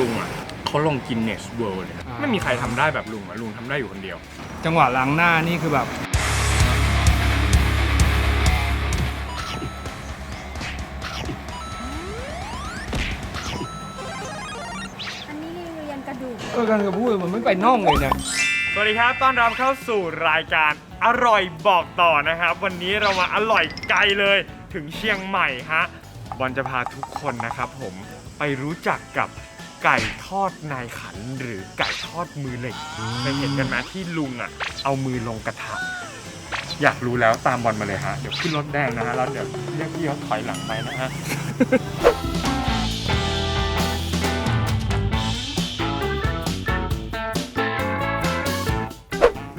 ลุงอะเขาลงกินเนสเวิลด์เลยนะอ่าไม่มีใครทำได้แบบลุงอะลุงทำได้อยู่คนเดียว จังหวะล้างหน้านี่คือแบบ อันนี้นี่เรียนกระดูกเออกันกับพูดมันไม่ไปน่องเลยเนี่ย สวัสดีครับ ต้อนรับเข้าสู่รายการอร่อยบอกต่อนะครับ วันนี้เรามาอร่อยไกลเลยถึงเชียงใหม่ฮะ บอลจะพาทุกคนนะครับผมไปรู้จักกับ ไก่ทอดนายขันหรือไก่ทอดมือเหล็กเคยเห็นกันไหมที่ลุงอะ เอามือลงกระทะอยากรู้แล้วตามบอลมาเลยฮะ เดี๋ยวขึ้นรถแดงนะฮะแล้วเดี๋ยวเรียกพี่เขาถอยหลังไปนะฮะ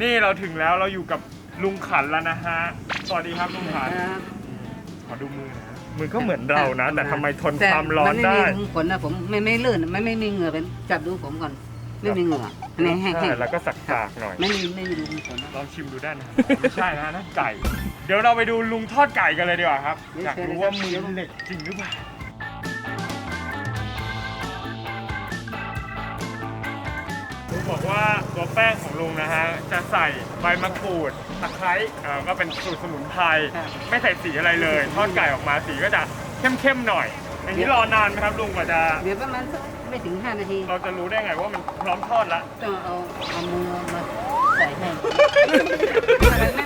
นี่เราถึงแล้วเราอยู่กับลุงขันแล้วนะฮะ สวัสดีครับลุงขันขอดูมือนะ มือก็เหมือนเรานะ แต่ทำไมทนความร้อนได้แต่มันไม่มีผลนะผมไม่ไม่ลื่นไม่ไม่มีเหงื่อเป็นจับดูผมก่อน ไม่มีเหงื่ออันนี้แห้งใช่แล้วก็สักกากหน่อยๆไม่มีไม่มีรูผลลองชิมดูได้นะไม่ใช่นะนั่นไก่ เดี๋ยวเราไปดูลุงทอดไก่กันเลยดีกว่าครับอยากรู้ว่ามือเหล็กจริงหรือเปล่า บอกว่าตัวแป้งของลุงนะฮะ จะใส่ใบมะกรูดตะไคร้เอ่อก็เป็นสูตรสมุนไพรไม่ใส่สีอะไรเลย ทอดไก่ออกมาสีก็จะเข้มๆหน่อย อย่างนี้รอนานไหมครับลุงกว่าจะ เดี๋ยวประมาณสักไม่ถึง 5 นาทีเราจะรู้ได้ไงว่ามันพร้อมทอดละ ต้องเอาเอามือมาใส่ให้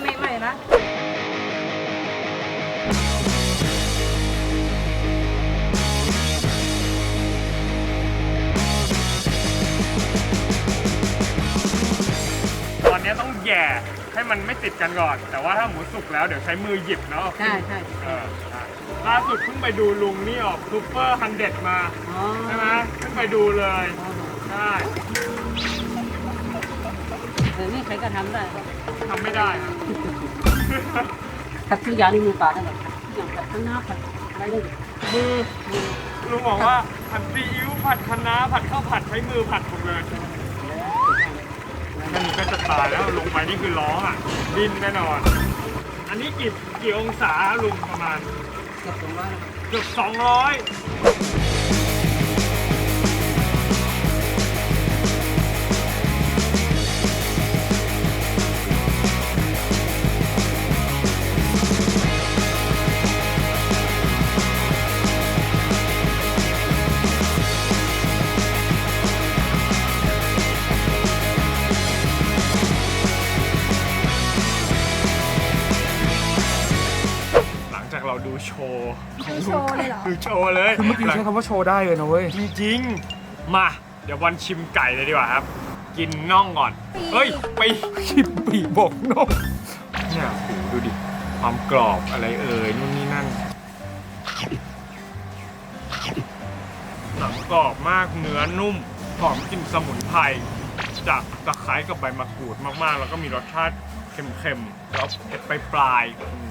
ให้มันไม่ติดกันก่อน แต่ว่าถ้าหมูสุกแล้วเดี๋ยวใช้มือหยิบเนาะใช่ใช่เออใช่ล่าสุดเพิ่งไปดูลุงนี่ออกซูเปอร์ฮันเด็ดมาอ๋อใช่ไหมเพิ่งไปดูเลยใช่เออนี่ใครก็ทำได้ครับทำไม่ได้นะ ผัดทุกอย่างนี่มือเปล่าได้หมดทุกอย่างผัดข้างหน้าผัดอะไรได้หมดมือลุงบอกว่าผัดซีอิ๊วผัดคะน้าผัดข้าวผัดใช้มือผัดหมดเลย นั่นก็จะตายแล้วลงไปนี่คือร้องอะ ดิ้นแน่นอน อันนี้กี่กี่องศาลุงประมาณ เกือบสองร้อยเกือบ200หลัง จากเราดูโชว์ดูโชว์เลยเหรอ ดูโชว์เลยคือเมื่อกี้ใช้คำว่าโชว์ได้เลยนะเว้ย จริงๆ มา เดี๋ยววันชิมไก่เลยดีกว่าครับ กินน่องก่อน ปีก เฮ้ยไปชิบปีบอกน่องเนี่ยโหดูดิ ความกรอบอะไรเอ่ยนู่นนี่นั่น หนังกรอบมากเนื้อนุ่มหอมกลิ่นสมุนไพรจากตะไคร้กับใบมะกรูดมากๆ แล้วก็มีรสชาติเค็มๆแล้วเผ็ดไปปลายๆอืม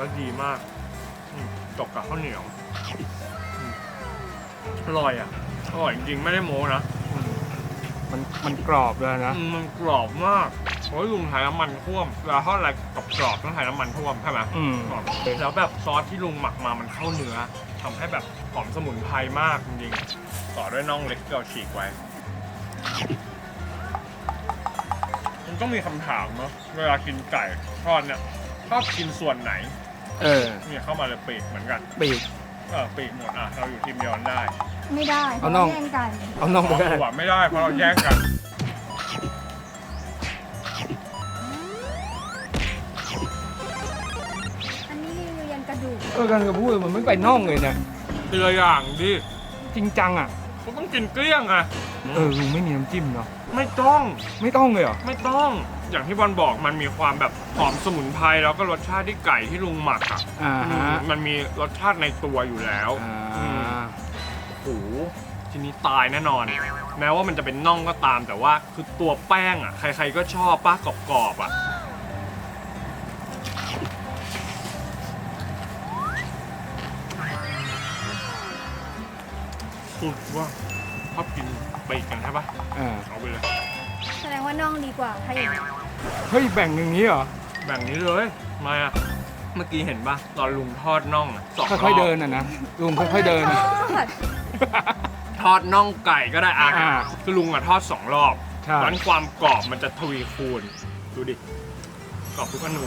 เนื้อดีมากอืมตกกับข้าวเหนียวอืมอร่อยอะอร่อยจริงๆไม่ได้โม้นะอืมมันมันกรอบเลยนะอืมมันกรอบมากเพราะลุงใช้น้ำมันท่วมเวลาทอดอะไรกรอบๆต้องใช้น้ำมันท่วมใช่ไหมอืมกรอบแล้วแบบซอสที่ลุงหมักมามันเข้าเนื้อทำให้แบบหอมสมุนไพรมากจริงๆต่อด้วยน่องเล็กที่เราฉีกไว้ มันต้องมีคำถามเนาะเวลากินไก่ทอดเนี่ยชอบกินส่วนไหน เออเนี่ยเข้ามาเลยปีกเหมือนกันปีก เออปีกหมดอะเราอยู่ทีมเดียวกันได้ไม่ได้เอาน่อง แย่งกัน เอาน่องไปอ๋อได้หัวไม่ได้เพราะเราแยกกันอันนี้นี่เรียนกระดูกเออกันกับพูดมันไม่ไปน่องเลยเนี่ยเตืออย่างดิจริงจังอะเขาต้องกินเกลี้ยงอะเออลุงไม่มีน้ำจิ้มเนาะไม่ต้องไม่ต้องเลยเหรอไม่ต้อง อย่างที่บอลบอกมันมีความแบบหอมสมุนไพรแล้วก็รสชาติที่ไก่ที่ลุงหมักอะอ่าอืฮะมมันมีรสชาติในตัวอยู่แล้วอ่อืมา โอ้โหทีนี้ตายแน่นอน แม้ว่ามันจะเป็นน่องก็ตามแต่ว่าคือตัวแป้งอะใคร ๆก็ชอบป้ากรอบๆอะพูดว่าชอบกินไปอีกกันใช่ปะอ่า เอาไปเลย แสดงว่าน่องดีกว่าถ้าอย่างนี้ เฮ้ยแบ่งอย่างนี้เหรอ แบ่งนี้เลยมาอะเมื่อกี้เห็นปะตอนลุงทอดน่องอะสองรอบค่อยๆเดินอะนะลุงค่อยๆเดินอะทอดทอดน่องไก่ก็ได้อะอ่าคือลุงอะทอดสองรอบใช่นั้นความกรอบมันจะทวีคูณ ดูดิกรอบทุกอนู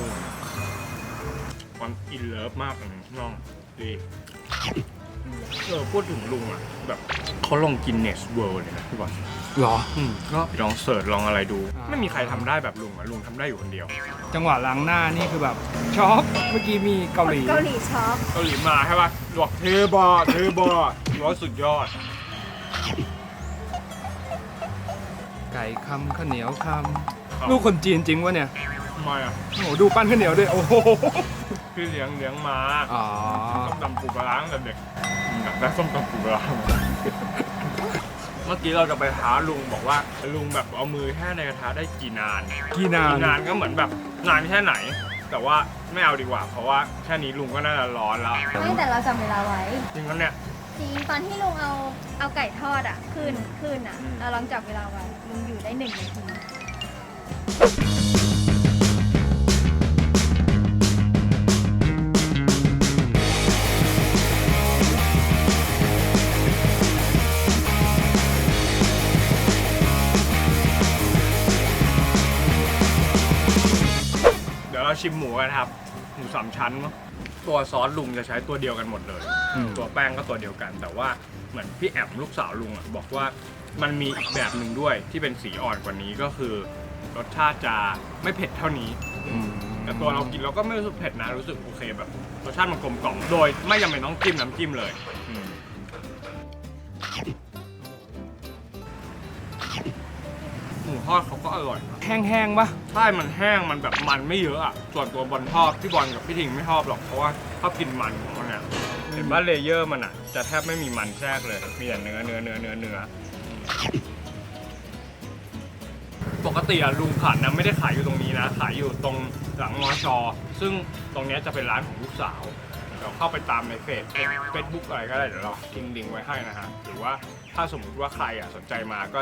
ความอินเลิฟมากเลยน่องดีเออพูดถึงลุงอะแบบเขาลงกินเนสเวิลด์เลยนะพี่บอลเหรอ อืมก็ลองเสิร์ชลองอะไรดู อ่า ไม่มีใครทำได้แบบลุงอะลุงทำได้อยู่คนเดียวจังหวะล้างหน้านี่คือแบบช็อกเมื่อกี้มีเกาหลีเกาหลีช็อปเกาหลีมาใช่ปะบอกเทบอเทบอร้อยสุดยอด ไก่คำข้าวเหนียวคำลูกคนจีนจริงวะเนี่ยทำไมอะโอ้โหดูปั้นข้าวเหนียวด้วยโอ้โหพี่เลี้ยงเลี้ยงมาอ๋อส้มตำปูปลาร้าตั้งแต่เด็กอยากได้ส้มตำปูปลาร้า เมื่อกี้เราจะไปท้าลุงบอกว่าลุงแบบเอามือแค่ในกระทะได้กี่นานกี่นานกี่นานก็เหมือนแบบนานแค่ไหน แต่ว่าไม่เอาดีกว่า เพราะว่าแค่นี้ลุงก็น่าจะร้อนแล้วไม่แต่เราจำเวลาไว้ จริงแล้วเนี่ย จริงตอนที่ลุงเอาเอาไก่ทอดอะขึ้นขึ้นอะอืมเราลองจับเวลาไว้ลุงอยู่ได้หนึ่งนาที เดี๋ยวเราชิมหมูกันครับ หมูสามชั้นเนอะตัวซอสลุงจะใช้ตัวเดียวกันหมดเลย อืม ตัวแป้งก็ตัวเดียวกัน แต่ว่าเหมือนพี่แอมลูกสาวลุงอะบอกว่ามันมีอีกแบบหนึ่งด้วยที่เป็นสีอ่อนกว่านี้ก็คือ รสชาติจะไม่เผ็ดเท่านี้อืมแต่ตัวเรากินเราก็ไม่รู้สึกเผ็ดนะรู้สึกโอเคแบบรสชาติมันกลมกล่อมโดยไม่จำเป็นต้องจิ้มน้ำจิ้มเลย ทอดเขาก็อร่อยนะแห้งๆปะใช่มันแห้งมันแบบมันไม่เยอะอะส่วนตัวบอลชอบพี่บอลกับพี่ทิงไม่ชอบหรอกเพราะว่าชอบกินมันของมันเนี่ยเห็นว่าเลเยอร์มันอะจะแทบไม่มีมันแทรกเลย มีแต่เนื้อเนื้อเนื้อเนื้อเนื้อปกติอะลุงขันนะไม่ได้ขายอยู่ตรงนี้นะ ขายอยู่ตรงหลังมอชอซึ่งตรงเนี้ยจะเป็นร้านของลูกสาว เดี๋ยวเข้าไปตามในเฟซเฟซบุ๊กอะไรก็ได้เดี๋ยวเราทิ้งลิงก์ไว้ให้นะฮะ หรือว่า ถ้าสมมุติว่าใครอะสนใจมาก็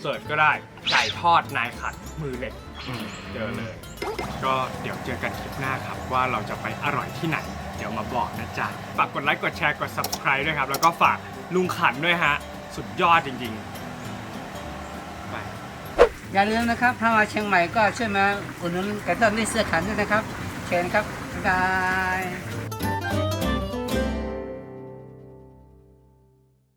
เสิร์ชก็ได้ไก่ทอดนายขัดมือเหล็กเจอเลย ก็เดี๋ยวเจอกันคลิปหน้าครับว่าเราจะไปอร่อยที่ไหน เดี๋ยวมาบอกนะจ๊ะ ฝากกดไลค์กดแชร์กด subscribe ด้วยครับ แล้วก็ฝากลุงขันด้วยฮะ สุดยอดจริงๆไป อย่าลืมนะครับถ้ามาเชียงใหม่ก็ช่วยมาอุดหนุนไก่ทอดนี่เสื้อขันด้วยนะครับ เชิญครับบ๊ายบาย